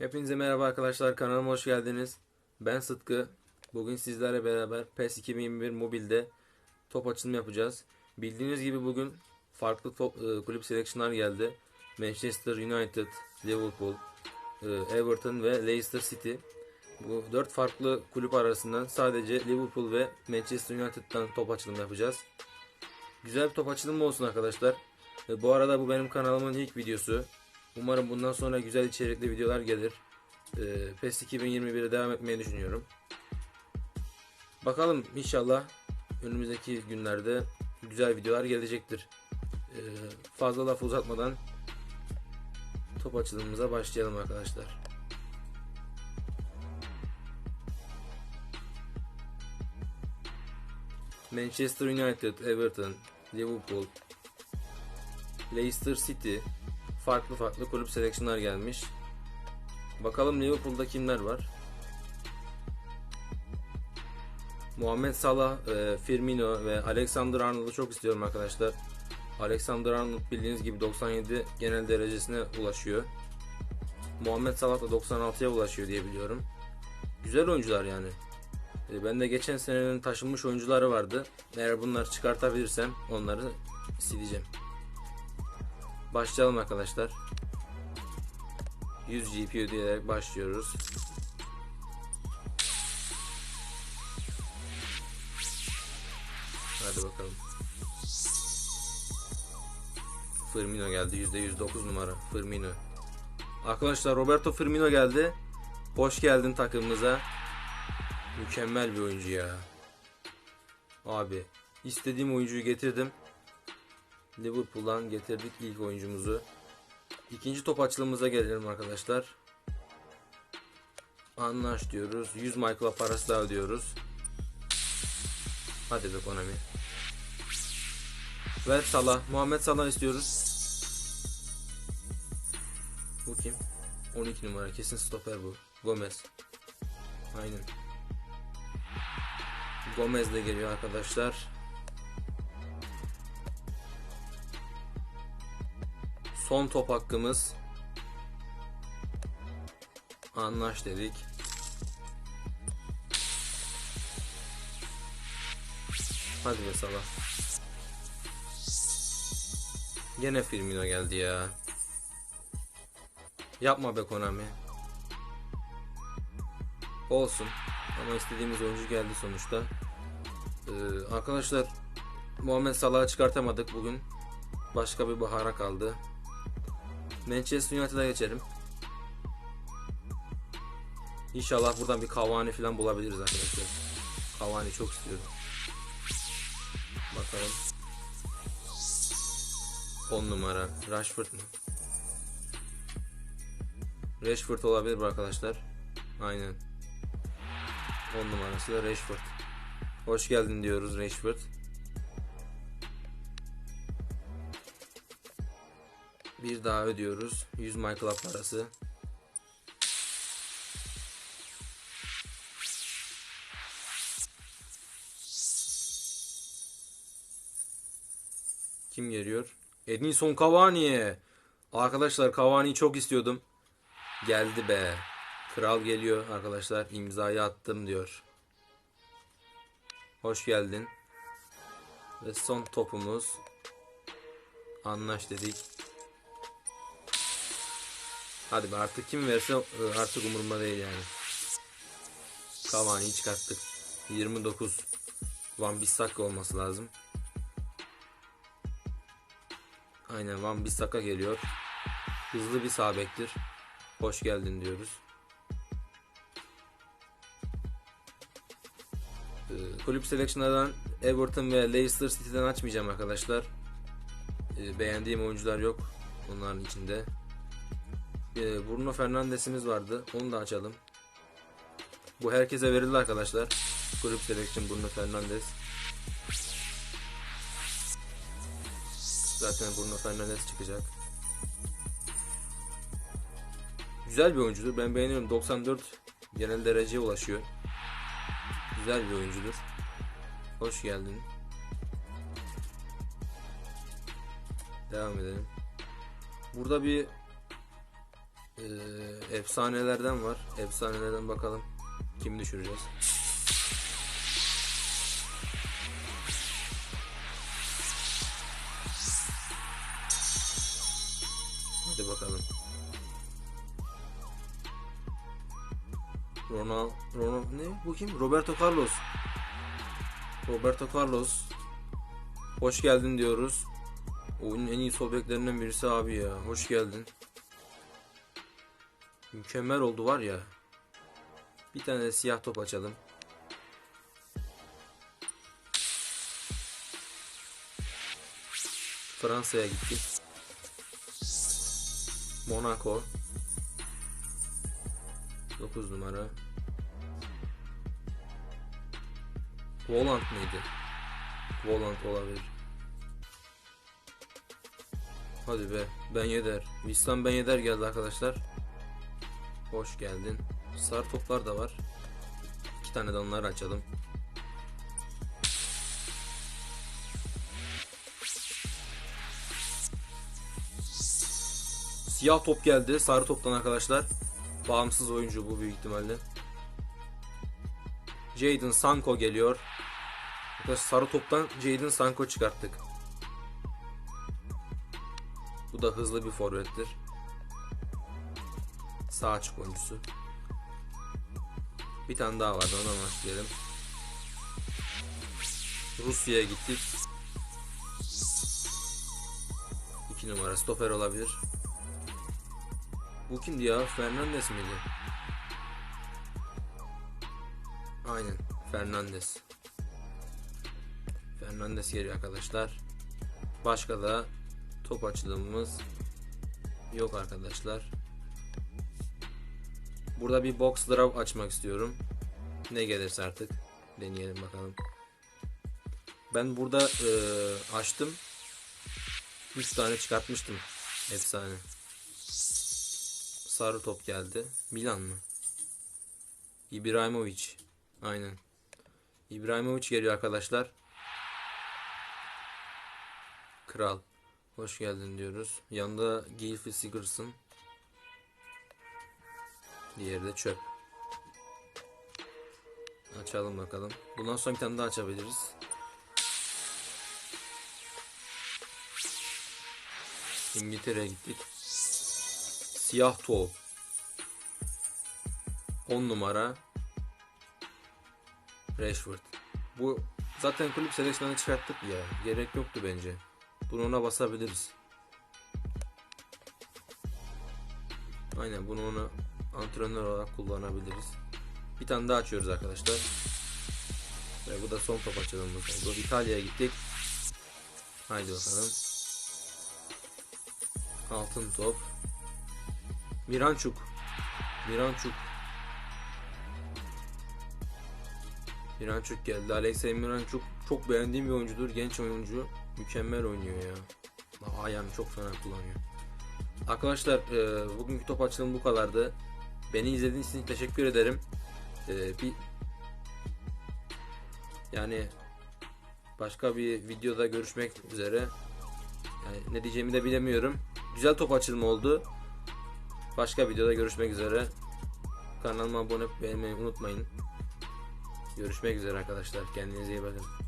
Hepinize merhaba arkadaşlar kanalıma hoş geldiniz. Ben Sıtkı. Bugün sizlerle beraber PES 2021 mobilde top açılımı yapacağız. Bildiğiniz gibi bugün farklı top, e, kulüp seleksiyonlar geldi. Manchester United, Liverpool, e, Everton ve Leicester City. Bu dört farklı kulüp arasından sadece Liverpool ve Manchester United'dan top açılımı yapacağız. Güzel bir top açılımı olsun arkadaşlar. E, bu arada bu benim kanalımın ilk videosu. Umarım bundan sonra güzel içerikli videolar gelir. Ee, PES 2021'e devam etmeyi düşünüyorum. Bakalım inşallah önümüzdeki günlerde güzel videolar gelecektir. Ee, fazla laf uzatmadan top açılımımıza başlayalım arkadaşlar. Manchester United, Everton, Liverpool, Leicester City farklı farklı kulüp seleksiyonlar gelmiş. Bakalım Liverpool'da kimler var? Muhammed Salah, e, Firmino ve Alexander Arnold'u çok istiyorum arkadaşlar. Alexander Arnold bildiğiniz gibi 97 genel derecesine ulaşıyor. Muhammed Salah da 96'ya ulaşıyor diye biliyorum. Güzel oyuncular yani. E, ben de geçen senenin taşınmış oyuncuları vardı. Eğer bunları çıkartabilirsem onları sileceğim. Başlayalım arkadaşlar. 100 GP ödeyerek başlıyoruz. Hadi bakalım. Firmino geldi. %109 numara. Firmino. Arkadaşlar Roberto Firmino geldi. Hoş geldin takımımıza. Mükemmel bir oyuncu ya. Abi istediğim oyuncuyu getirdim. Liverpool'dan getirdik ilk oyuncumuzu. İkinci top açılımımıza gelelim arkadaşlar. Anlaş diyoruz. 100 Michael'a parası daha ödüyoruz. Hadi be Konami. Ver Salah. Muhammed Salah istiyoruz. Bu kim? 12 numara. Kesin stoper bu. Gomez. Aynen. Gomez de geliyor arkadaşlar. Son top hakkımız. Anlaş dedik. Hadi be Salah. Gene Firmino geldi ya. Yapma be Konami. Olsun. Ama istediğimiz oyuncu geldi sonuçta. Ee, arkadaşlar Muhammed Salah'ı çıkartamadık bugün. Başka bir bahara kaldı. Manchester United'a geçelim. İnşallah buradan bir Cavani falan bulabiliriz arkadaşlar. Cavani çok istiyorum. Bakalım. 10 numara. Rashford mu? Rashford olabilir bu arkadaşlar. Aynen. 10 numarası da Rashford. Hoş geldin diyoruz Rashford. Bir daha ödüyoruz. 100 Michael parası. Kim geliyor? Edinson Cavani. Arkadaşlar Cavani'yi çok istiyordum. Geldi be. Kral geliyor arkadaşlar. İmzayı attım diyor. Hoş geldin. Ve son topumuz. Anlaş dedik. Hadi be artık kim verse e, artık umurumda değil yani. Cavani'yi çıkarttık. 29 Van Bissaka olması lazım. Aynen Van Bissaka geliyor. Hızlı bir sağ bektir. Hoş geldin diyoruz. Ee, kulüp seleksiyonlardan Everton ve Leicester City'den açmayacağım arkadaşlar. Ee, beğendiğim oyuncular yok onların içinde. Ee, Bruno Fernandes'imiz vardı. Onu da açalım. Bu herkese verildi arkadaşlar. Kulüp selection Bruno Fernandes. Zaten Bruno Fernandes çıkacak. Güzel bir oyuncudur. Ben beğeniyorum. 94 genel dereceye ulaşıyor. Güzel bir oyuncudur. Hoş geldin. Devam edelim. Burada bir Ee, efsanelerden var. Efsanelerden bakalım. Kim düşüreceğiz? Hadi bakalım. Ronald, Ronald ne? Bu kim? Roberto Carlos. Roberto Carlos. Hoş geldin diyoruz. Oyunun en iyi sol beklerinden birisi abi ya. Hoş geldin. Mükemmel oldu var ya. Bir tane de siyah top açalım. Fransa'ya gittik. Monaco. 9 numara. Volant mıydı? Volant olabilir. Hadi be. Ben Yeder. Vistan Ben Yeder geldi arkadaşlar. Hoş geldin. Sarı toplar da var. İki tane de onları açalım. Siyah top geldi. Sarı toptan arkadaşlar. Bağımsız oyuncu bu büyük ihtimalle. Jadon Sanko geliyor. Sarı toptan Jadon Sanko çıkarttık. Bu da hızlı bir forvettir. Sağ açık oyuncusu. Bir tane daha vardı ona başlayalım. Rusya'ya gittik. 2 numara stoper olabilir. Bu kimdi ya? Fernandes miydi? Aynen. Fernandes. Fernandes geliyor arkadaşlar. Başka da top açılımımız yok arkadaşlar. Burada bir box draw açmak istiyorum. Ne gelirse artık deneyelim bakalım. Ben burada eee, açtım. 3 tane çıkartmıştım. Efsane. Sarı top geldi. Milan mı? İbrahimovic. Aynen. İbrahimovic geliyor arkadaşlar. Kral. Hoş geldin diyoruz. Yanında Gylfi Sigurdsson. Diğeri de çöp. Açalım bakalım. Bundan sonra bir tane daha açabiliriz. İngiltere'ye gittik. Siyah top. 10 numara. Rashford. Bu zaten kulüp seleksiyonunu çıkarttık ya. Gerek yoktu bence. Bunu ona basabiliriz. Aynen bunu ona antrenör olarak kullanabiliriz. Bir tane daha açıyoruz arkadaşlar. Ve bu da son top açalımız oldu. İtalya'ya gittik. Haydi bakalım. Altın top. Miranchuk. Miranchuk. Miranchuk geldi. Alexey Miranchuk çok beğendiğim bir oyuncudur. Genç oyuncu. Mükemmel oynuyor ya. Ayağını çok fena kullanıyor. Arkadaşlar e, bugünkü top açılımı bu kadardı. Beni izlediğiniz için teşekkür ederim. E, bir yani başka bir videoda görüşmek üzere. Yani ne diyeceğimi de bilemiyorum. Güzel top açılımı oldu. Başka videoda görüşmek üzere. Kanalıma abone olup beğenmeyi unutmayın. Görüşmek üzere arkadaşlar. Kendinize iyi bakın.